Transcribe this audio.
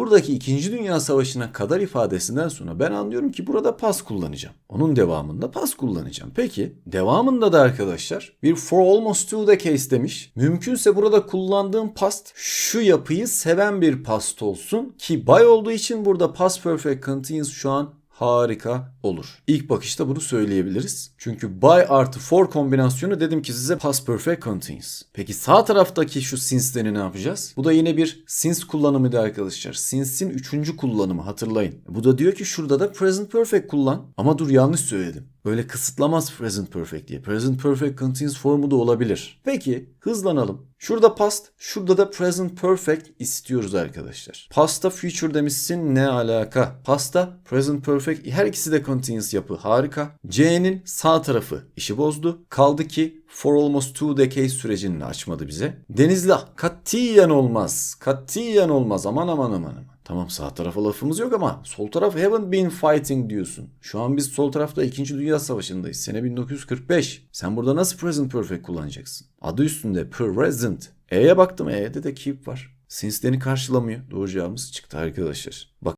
buradaki 2. Dünya Savaşı'na kadar ifadesinden sonra ben anlıyorum ki burada pas kullanacağım. Onun devamında pas kullanacağım. Peki devamında da arkadaşlar bir for almost two decades demiş. Mümkünse burada kullandığım past şu yapıyı seven bir past olsun ki by olduğu için burada past perfect continuous şu an harika olur. İlk bakışta bunu söyleyebiliriz. Çünkü by artı for kombinasyonu dedim ki size past perfect continuous. Peki sağ taraftaki şu since'leri ne yapacağız? Bu da yine bir since kullanımıydı arkadaşlar. Since'in üçüncü kullanımı hatırlayın. Bu da diyor ki şurada da present perfect kullan. Ama dur yanlış söyledim. Öyle kısıtlamaz present perfect diye. Present perfect continuous formu da olabilir. Peki hızlanalım. Şurada past, şurada da present perfect istiyoruz arkadaşlar. Past'ta future demişsin ne alaka? Past'ta present perfect her ikisi de continuous yapı harika. C'nin sağ tarafı işi bozdu. Kaldı ki for almost two decades sürecini açmadı bize. Denizli katiyen olmaz. Katiyen olmaz aman aman aman aman. Tamam sağ tarafa lafımız yok ama sol taraf haven't been fighting diyorsun. Şu an biz sol tarafta 2. Dünya Savaşı'ndayız. Sene 1945. Sen burada nasıl present perfect kullanacaksın? Adı üstünde present. E'ye baktım E'de de keep var. Since'lerini karşılamıyor. Doğru cevabımız çıktı arkadaşlar. Bak